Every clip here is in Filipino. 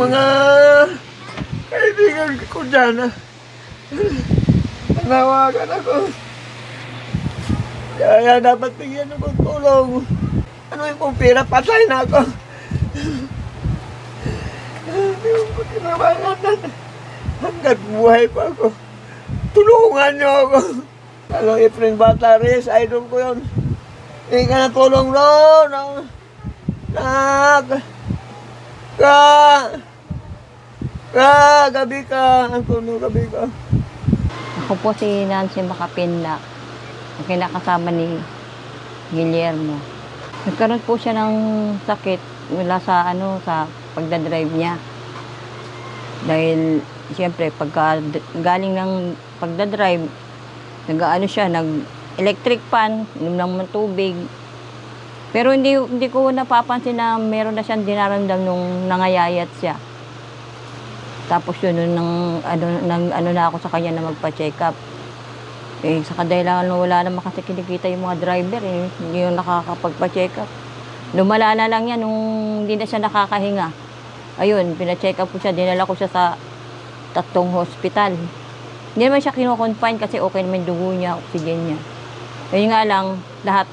mga kaibigan ko dyan. ah. Nawagan ako. Kaya dapat bigyan ako ng tulong. Ano yung kung pera, patay na ako. Hindi ko kinabangan. Hanggat buhay pa ako. Tulungan niyo ako. Ano, Efren Batares, idol ko yun. Hindi ka na tulong ron. Nak. Ka. Gabi ka. Tulong gabi ka. Ako po si Nancy Macapinda, ang kinakasama ni Guillermo. Nagkaroon po siya ng sakit mula sa ano sa pagdadrive niya. Dahil siyempre pagka galing ng pagdadrive, nag-ano siya, nag electric fan, inom lang ng tubig. Pero hindi hindi ko napapansin na meron na siyang dinaramdam nung nangayayat siya. Tapos yun, nung nang, ano, nang, ano na ako sa kanya na magpa-check up. Eh, sa kadahilan wala naman kasi kinikita yung mga driver, eh, hindi yung nakakapagpa-check up. Lumala na lang yan nung hindi na siya nakakahinga. Ayun, pina-check up ko siya, dinala ko siya sa tatlong hospital. Hindi naman siya kinoconfine kasi okay naman dugo niya, oxygen niya. Ayun nga lang, lahat,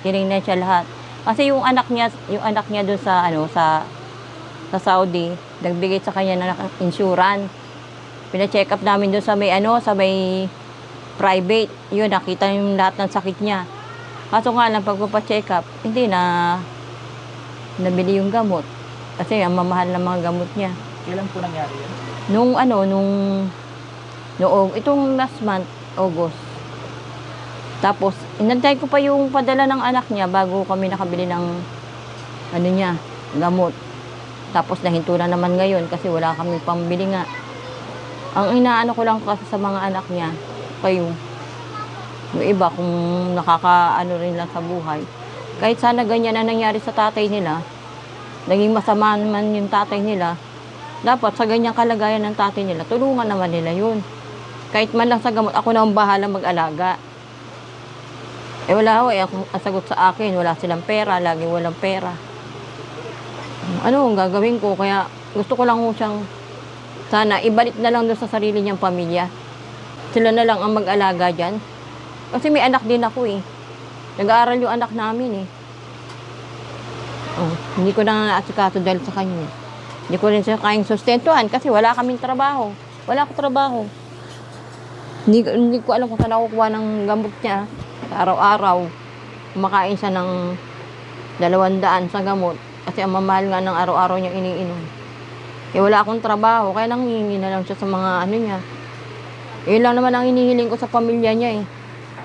tinignan siya lahat. Kasi yung anak niya, yung anak niya doon sa, ano, sa sa Saudi, nagbigay sa kanya ng insurance. Pina-check up namin doon sa may ano, sa may private. Yun, nakita yung lahat ng sakit niya. Kaso nga lang, pagpapacheck up, hindi na nabili yung gamot. Kasi ang mamahal ng mga gamot niya. Kailan po nangyari yun? Nung ano, nung, noong, itong last month, August. Tapos, inantay ko pa yung padala ng anak niya bago kami nakabili ng, ano niya, gamot. Tapos nahinto na naman ngayon kasi wala kami pambili nga. Ang inaano ko lang kasi sa mga anak niya, kayo, yung iba kung nakakaano rin lang sa buhay. Kahit sana ganyan ang nangyari sa tatay nila, naging masama man yung tatay nila, dapat sa ganyang kalagayan ng tatay nila, tulungan naman nila yun. Kahit man lang sa gamot, ako na ang bahala mag-alaga. Eh wala ho, eh, ang sagot sa akin, wala silang pera, lagi walang pera ano ang gagawin ko? Kaya gusto ko lang ho siyang sana ibalik na lang doon sa sarili niyang pamilya. Sila na lang ang mag-alaga dyan. Kasi may anak din ako eh. Nag-aaral yung anak namin eh. Oh, hindi ko na naasikaso dahil sa kanya. Hindi ko rin siya kayang sustentuhan kasi wala kaming trabaho. Wala ko trabaho. Hindi, hindi ko alam kung saan ako kukuha ng gamot niya. Araw-araw, kumakain siya ng dalawang daan sa gamot. Kasi ang mamahal nga ng araw-araw niyang iniinom. Eh wala akong trabaho, kaya nang hihingi na lang siya sa mga ano niya. Yun lang naman ang hinihiling ko sa pamilya niya eh.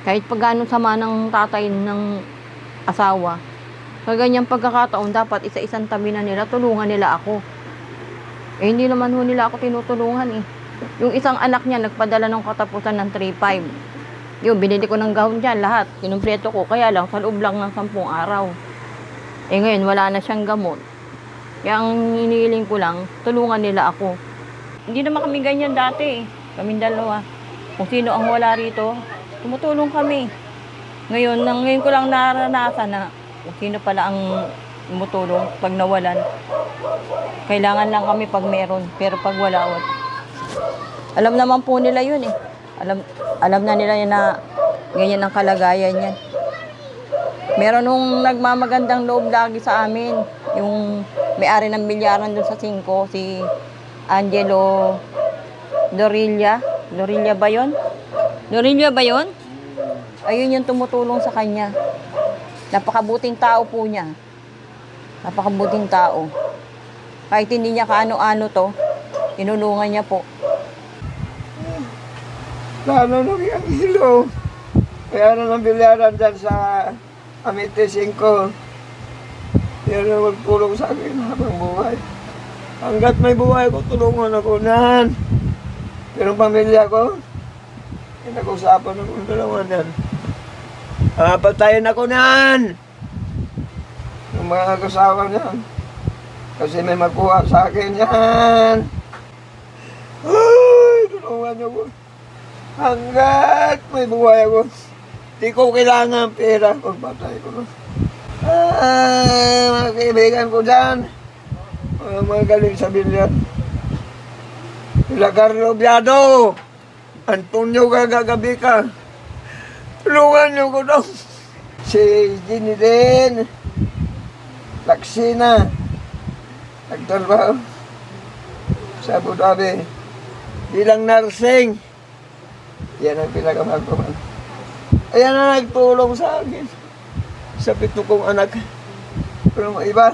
Kahit pag anong sama ng tatay ng asawa. Sa ganyang pagkakataon, dapat isa-isang tabi na nila, tulungan nila ako. Eh hindi naman ho nila ako tinutulungan eh. Yung isang anak niya, nagpadala ng katapusan ng 3-5. Yun, binili ko ng gown dyan, lahat. Kinumpleto ko, kaya lang, sa loob lang ng 10 araw. Eh ngayon, wala na siyang gamot. Kaya ang hinihiling ko lang, tulungan nila ako. Hindi naman kami ganyan dati eh. Kaming dalawa. Kung sino ang wala rito, tumutulong kami. Ngayon, nang ngayon ko lang naranasan na kung sino pala ang tumutulong pag nawalan. Kailangan lang kami pag meron, pero pag wala, wala. Alam naman po nila yun eh. Alam, alam na nila yun na ganyan ang kalagayan niyan. Meron nung nagmamagandang loob lagi sa amin. Yung may-ari ng bilyaran doon sa 5, si Angelo Dorilla. Dorilla ba yon? Dorilla ba yon? Ayun yung tumutulong sa kanya. Napakabuting tao po niya. Napakabuting tao. Kahit hindi niya kaano-ano to, tinulungan niya po. Lalo nung yung ilo. Kaya na ng bilyaran dyan sa Amite 5. Yan na magtulong sa akin habang buhay. Hanggat may buhay ko, tulungan ako nan. Pero ang pamilya ko, pinag-usapan ako ng dalawa yan. Ah, patayin ako nan. Yung mga kasawa niyan. Kasi may makuha sa akin yan. Ay, tulungan niyo ko. Hanggat may buhay ako, di ko kailangan pera kung patay ko. Ay, mga kaibigan ko dyan, Mga magaling sa bilyan. Sila Carlo Biado. Antonio Gagagabi ka. Tulungan niyo ko daw. Si Ginny din. Laksina. Nagtrabaho sa Abu Dhabi. Bilang nursing. Yan ang pinakamahal ko man. Ayan na nagtulong sa akin. Sa pito kong anak. Pero mga iba,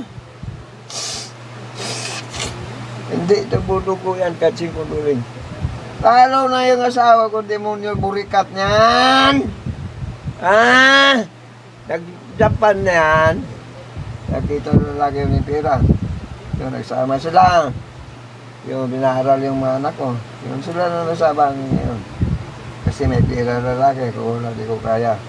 hindi ko yan kasi ko duling. Lalo na yung asawa ko, demonyo, burikat niyan. Ah, nag-Japan na yan. Nakita na lagi yung pera. Yung nagsama sila. Yung binaharal yung mga anak ko. Yung sila na nasabang yun. Kasi may pera na lagi, kung wala di ko kaya.